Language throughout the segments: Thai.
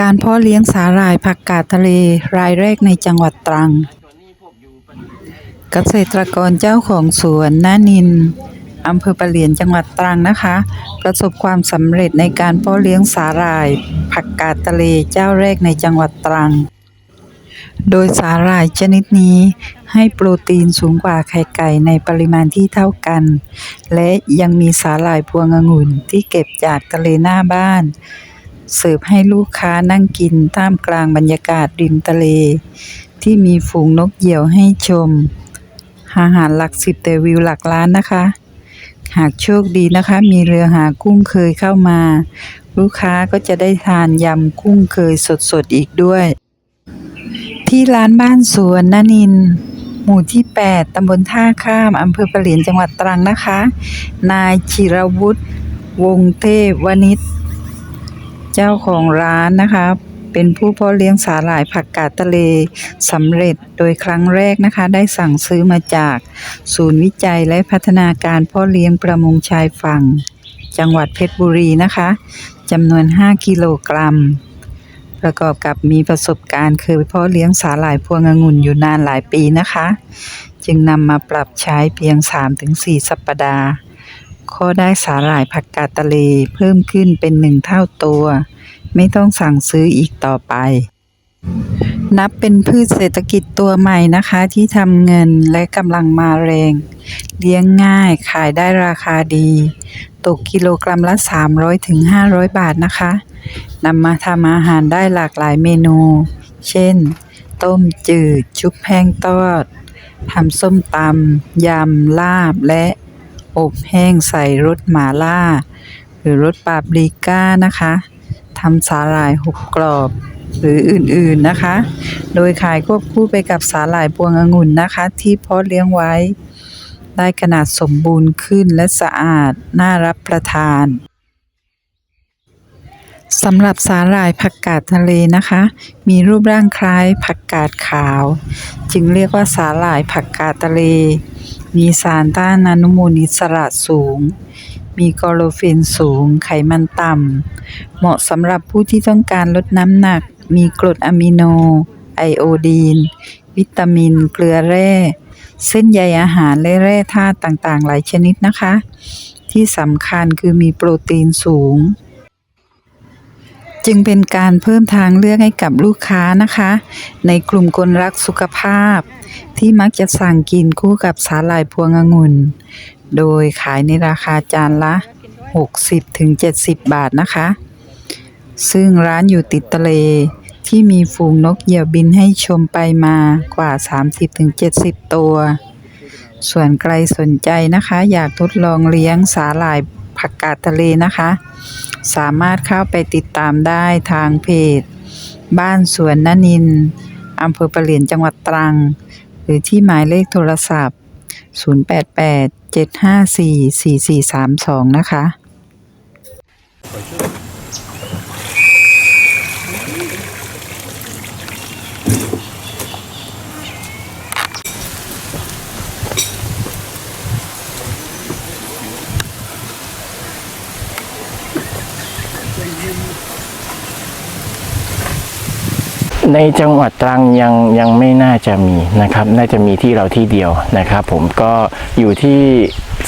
การเพาะเลี้ยงสาหร่ายผักกาดทะเลรายแรกในจังหวัดตรัง เกษตรกรเจ้าของสวนนานินอำเภอปะเหลียนจังหวัดตรังนะคะ ประสบความสำเร็จในการเพาะเลี้ยงสาหร่าย ผักกาดทะเลเจ้าแรกในจังหวัดตรัง โดยสาหร่ายชนิดนี้ให้โปรตีนสูงกว่าไข่ไก่ในปริมาณที่เท่ากัน และยังมีสาหร่ายพวงองุ่นที่เก็บจากทะเลหน้าบ้าน เสิร์ฟให้ลูกค้านั่งกินท่ามกลางบรรยากาศริมทะเล ที่มีฝูงนกเหยี่ยวให้ชม อาหารหลักสิบแต่วิวหลักล้านนะคะ หากโชคดีนะคะ มีเรือหากุ้งเคยเข้ามา ลูกค้าก็จะได้ทานยำกุ้งเคยสดๆอีกด้วย ที่ร้านบ้านสวนนนินหมู่ที่ 8 ตำบลท่าข้าม อำเภอปะเหลียนจังหวัดตรังนะคะ นายจิรวุฒิ วงศ์เทพวณิช เจ้าของร้านนะคะ เป็นผู้เพาะเลี้ยงสาหร่ายผักกาดทะเลสำเร็จโดยครั้งแรกนะคะ ได้สั่งซื้อมาจาก ศูนย์วิจัยและพัฒนาการเพาะเลี้ยงประมงชายฝั่ง จังหวัดเพชรบุรีนะคะจำนวน 5 กิโลกรัม ประกอบกับมีประสบการณ์เคยเพาะเลี้ยงสาหร่ายพวงองุ่นอยู่นานหลายปีนะคะ จึงนำมาปรับใช้เพียง 3-4 สัปดาห์ ก็ได้สาหร่ายผักกาดทะเลเพิ่มขึ้นเป็นหนึ่งเท่าตัว ไม่ต้องสั่งซื้ออีกต่อไป นับเป็นพืชเศรษฐกิจตัวใหม่นะคะที่ทำเงินและกำลังมาแรง เลี้ยงง่ายขายได้ราคาดี ตกกิโลกรัมละ 300-500บาทนะคะนำมาทำอาหารได้หลากหลายเมนู เช่น ต้มจืด ชุบแห้งทอดทำส้มตำยำ ลาบและ อบแห้งใส่รสหมาล่า หรือรสปาปริก้านะคะทำสาหร่ายหุบกรอบหรืออื่นๆนะคะ โดยขายควบคู่ไปกับสาหร่ายพวงองุ่นนะคะ ที่เพาะเลี้ยงไว้ ได้ขนาดสมบูรณ์ขึ้นและสะอาดน่ารับประทานสำหรับสาหร่ายผักกาดทะเลนะคะ มีรูปร่างคล้ายผักกาดขาว จึงเรียกว่าสาหร่ายผักกาดทะเล มีสารต้านอนุมูลอิสระสูง มีกอโรฟินสูง ไขมันต่ำ เหมาะสำหรับผู้ที่ต้องการลดน้ำหนัก มีกรดอะมิโน ไอโอดีน วิตามิน เกลือแร่ เส้นใยอาหารและแร่ธาตุต่างๆ หลายชนิดนะคะ ที่สำคัญคือมีโปรตีนสูง จึงเป็นการเพิ่มทางเลือกให้กับลูกค้านะคะ ในกลุ่มคนรักสุขภาพ ที่มักจะสั่งกินคู่กับสาหร่ายพวงองุ่น โดยขายในราคาจานละ 60-70 บาทนะคะ ซึ่งร้านอยู่ติดทะเลที่มีฝูงนกเหยี่ยวบินให้ชมไปมากว่า 30-70 ตัว ส่วนใครสนใจนะคะ อยากทดลองเลี้ยงสาหร่ายผักกาดทะเลนะคะ สามารถเข้าไปติดตามได้ทางเพจ บ้านสวนนนินอำเภอปะเหลียนจังหวัดตรัง หรือที่หมายเลขโทรศัพท์ 088-754-4432 นะคะ ในจังหวัดตรังยังยังไม่น่าจะมีนะครับ น่าจะมีที่เราที่เดียวนะครับ ผมก็อยู่ที่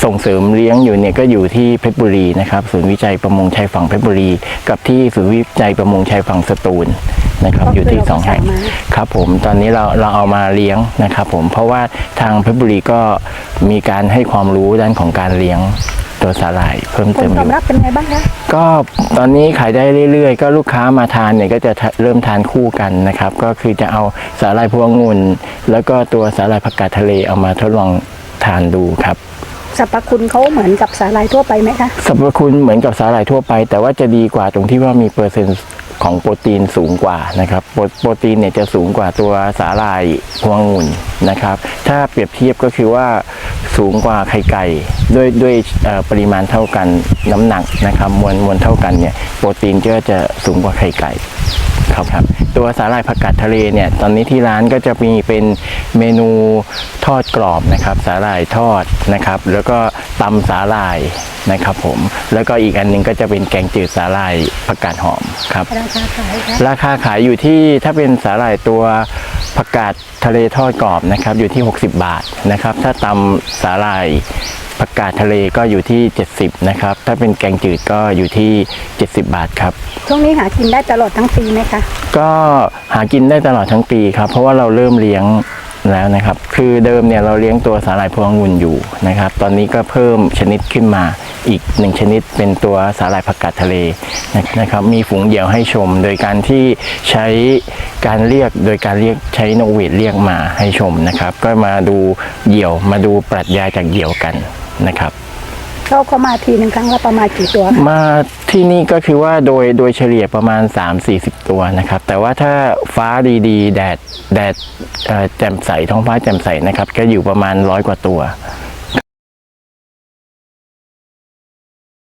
ส่งเสริมเลี้ยงอยู่เนี่ยก็อยู่ที่เพชรบุรีนะครับศูนย์วิจัยประมงชายฝั่งเพชรบุรี กับที่ศูนย์วิจัยประมงชายฝั่งสตูล นะครับอยู่ที่สองแห่งครับผมตอนนี้เราเราเอามาเลี้ยงนะครับผมเพราะว่าทางเพชรบุรีก็มีการให้ความรู้ด้านของการเลี้ยงตัวสาหร่ายเพิ่มผเติลมอตอบยู่รับเป็นไงบ้างคะก็ตอนนี้ขายได้เรื่อยๆ ก็ลูกค้ามาทานเนี่ยก็จะเริ่มทานคู่กันนะครับ ก็คือจะเอาสาหร่ายพวงองุ่นแล้วก็ตัวสาหร่ายผักกาดทะเลเอามาทดลองทานดูครับสรรพคุณเขาเหมือนกับสาหร่ายทั่วไปไหมคะสรรพคุณเหมือนกับสาหร่ายทั่วไป แต่ว่าจะดีกว่าตรงที่ว่ามีเปอร์เซ็นต์ ของโปรตีนสูงกว่านะครับโปรโปรตีนเนี่ยจะสูงกว่าตัวสาหร่ายพวงองุ่นนะครับ ถ้าเปรียบเทียบก็คือว่าสูงกว่าไข่ไก่ด้วยด้วยปริมาณเท่ากันน้ำหนักนะครับมวลมวลเท่ากันเนี่ยโปรตีนก็จะสูงกว่าไข่ไก่ครับครับตัวสาหร่ายผักกาดทะเลเนี่ยตอนนี้ที่ร้านก็จะมีเป็นเมนู อดกรอบนะครับ สาหร่ายทอดนะครับ แล้วก็ตำสาหร่ายนะครับ ผม แล้วก็อีกอันหนึงก็จะเป็นแกงจืดสาหร่ายผักกาดหอมครับ ราคาขายคะราคาขายอยู่ที่ถ้าเป็นสาหร่ายตัวผักกาดทะเลทอดกรอบนะครับ อยู่ที่ 60 บาทนะครับ ถ้าตำสาหร่ายผักกาดทะเลก็อยู่ที่ 70 นะครับ ถ้าเป็นแกงจืดก็อยู่ที่ 70 บาทครับ ช่วงนี้หากินได้ตลอดทั้งปีไหมคะ ก็หากินได้ตลอดทั้งปีครับ เพราะว่าเราเริ่มเลี้ยง แล้วนะครับ คือเดิมเนี่ยเราเลี้ยงตัวสาหร่ายพวงองุ่นอยู่นะครับ ตอนนี้ก็เพิ่มชนิดขึ้นมาอีกหนึ่งชนิดเป็นตัวสาหร่ายผักกาดทะเลนะครับ มีฝูงเหยี่ยวให้ชม โดยการที่ใช้การเรียกโดยการเรียกใช้นกหวีดเรียกมาให้ชมนะครับ ก็มาดูเหยี่ยวมาดูปรัชญาจากเหยี่ยวกันนะครับ เขาเขามาทีหนึ่งครั้งละประมาณกี่ตัวคะมาที่นี่ก็คือว่าโดยโดยเฉลี่ยประมาณ 3-40 ตัวนะครับ แต่ว่าถ้าฟ้าดีๆ แดดแดดเอ่อแจ่มใสท้องฟ้าแจ่มใสนะครับ ก็อยู่ประมาณร้อยกว่าตัว